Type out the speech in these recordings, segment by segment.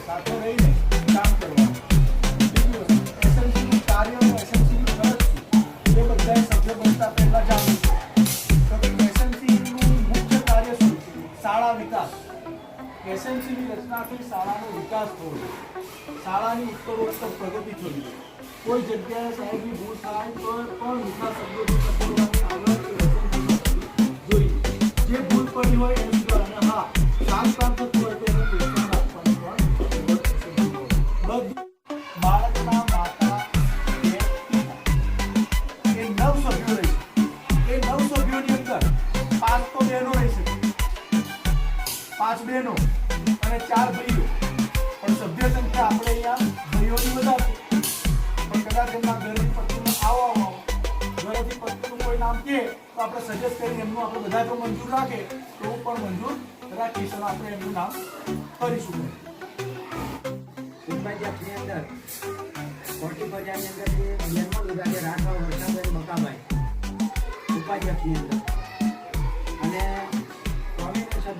સાથે રહીને કામ કરવાનું બીજી કાર્ય અને એ બધાએ સભ્ય બનતા પહેલા જાણવું તો મુખ્ય કાર્ય શાળા વિકાસ એસએમસીની રચનાથી શાળાનો વિકાસ થવો જોઈએ શાળાની ઉત્તરોત્તર પ્રગતિ થવી કોઈ જગ્યાએ સાહેબની ભૂલ થાય તો પણ વિકાસ ટકોરવાની પાંચ બહેનો અને ચાર ભાઈઓ. પણ સભ્ય સંખ્યા આપણે અહીંયા ભાઈઓની વધારે પણ કદાચ એમના ઘરની પત્નીમાં આવો આવો ઘરેથી પત્નીનું કોઈ નામ કહે તો આપણે સજેસ્ટ કરી એમનું આપણે બધા જો મંજૂર રાખે. તો હું પણ મંજૂર રાખીશ અને આપણે એમનું નામ કરીશું. ઉપાધ્યક્ષની અંદર કોટી બજારની અંદર જે જન્મ લીધા છે, રાઠવા વર્ષાબેન બકાભાઈ ઉપાધ્યક્ષની અંદર.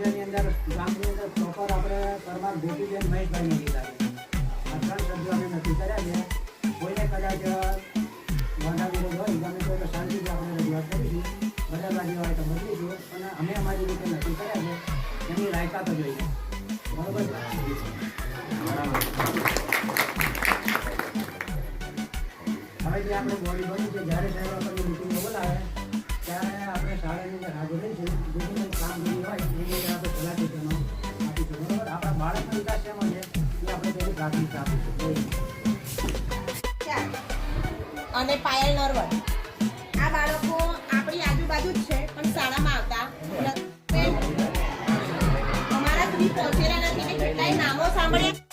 સભ્યની અંદર ગામની અંદર પ્રોપર આપણે પરમાર ગોપીબેન મહેશભાઈને લીધા છે. આ ત્રણ સભ્યો અમે નક્કી કર્યા છે. કોઈને કદાચ વાંધા વિરોધ હોય, ગમે તો શાંતિથી આપણે રજૂઆત કરીશું. બરાબર હોય તો બદલીશું અને અમે અમારી રીતે નક્કી કર્યા છે. એની રાયકા તો જોઈએ. બરોબર? હવે જે આપણે બોડી બની છે, જ્યારે સાહેબ આપણને મિટિંગમાં બોલાવે, ત્યારે આપણે શાળાની અંદર હાજર રહીશું. અને પાયલ નરવર આ બાળકો આપણી આજુબાજુ જ છે, પણ શાળામાં આવતા. અમારા સુધી પહોંચેલા નથી ને કેટલાય નામો સાંભળ્યા.